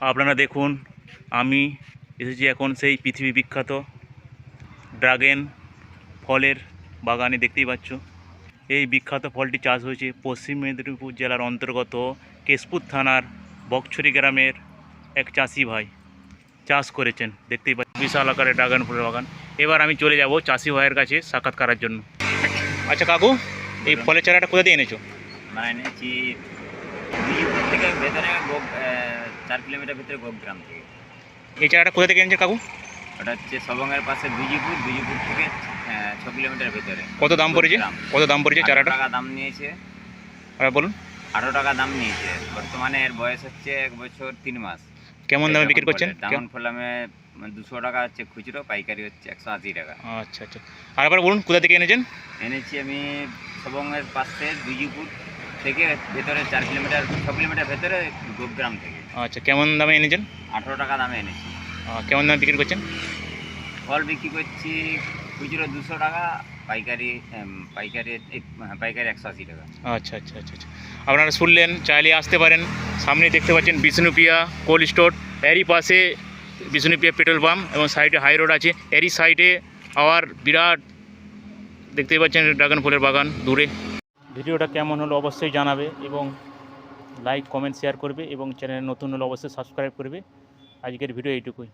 আপনারা দেখুন, আমি এসেছি এখন সেই পৃথিবী বিখ্যাত ড্রাগন ফলের বাগানে, দেখতেই পাচ্ছ। এই বিখ্যাত ফলটি চাষ হয়েছে পশ্চিম মেদিনীপুর জেলার অন্তর্গত কেশপুর থানার বকছড়ি গ্রামের এক চাষি ভাই। চাষ করেছেন, দেখতেই পাচ্ছেন বিশাল আকারের ড্রাগন ফলের বাগান। এবার আমি চলে যাব চাষি ভাইয়ের কাছে সাক্ষাৎ করার জন্য। আচ্ছা কাকু, এই ফলের চারাটা কোথা দিয়ে এনেছো? মানে এনেছি। ভেতরে চার কিলোমিটার ভিতরে গোপগ্রাম থেকে। এই চারাটা কোথা থেকে এনেছো কাকু? ওটা হচ্ছে সবঙ্গের পাশে বিজিপুর বিজিপুর থেকে ছ কিলোমিটার ভিতরে। কত দাম পড়েছে। কত দাম পড়েছে চারাটা? টাকা দাম নিয়েছে। আর বলুন। আঠারো টাকা দাম নিয়েছে। বর্তমানে এর বয়স হচ্ছে এক বছর তিন মাস। কেমন দামে বিক্রি করছেন? ডায়মন ফলামে দুশো টাকা হচ্ছে খুচরো পাইকারি হচ্ছে একশো আশি টাকা। আচ্ছা আচ্ছা। আর আবার বলুন কোথা থেকে এনেছেন? এনেছি আমি সবঙ্গের পাশে বিজিপুর। থেকে ভেতরে চার কিলোমিটার ছ কিলোমিটার ভেতরে গোপগ্রাম থেকে। আচ্ছা কেমন দামে এনেছেন? আঠারো টাকা দামে এনেছি। কেমন দামে বিক্রি করছেন? ফল বিক্রি করছি খুচরো দুশো টাকা পাইকারি পাইকারি পাইকারি একশো আশি টাকা। আচ্ছা আচ্ছা আচ্ছা আচ্ছা। আপনারা শুনলেন চাইলে আসতে পারেন। সামনে দেখতে পাচ্ছেন বিষ্ণুপিয়া কোল্ড স্টোর। এরই পাশে বিষ্ণুপিয়া পেট্রোল পাম্প এবং সাইডে হাই রোড আছে। এরই সাইডে আবার বিরাট দেখতেই পাচ্ছেন ড্রাগন ফলের বাগান দূরে। ভিডিওটা কেমন হলো অবশ্যই জানাবে এবং লাইক, কমেন্ট, শেয়ার করবে এবং চ্যানেল নতুন হলে অবশ্যই সাবস্ক্রাইব করবে। আজকের ভিডিও এইটুকুই।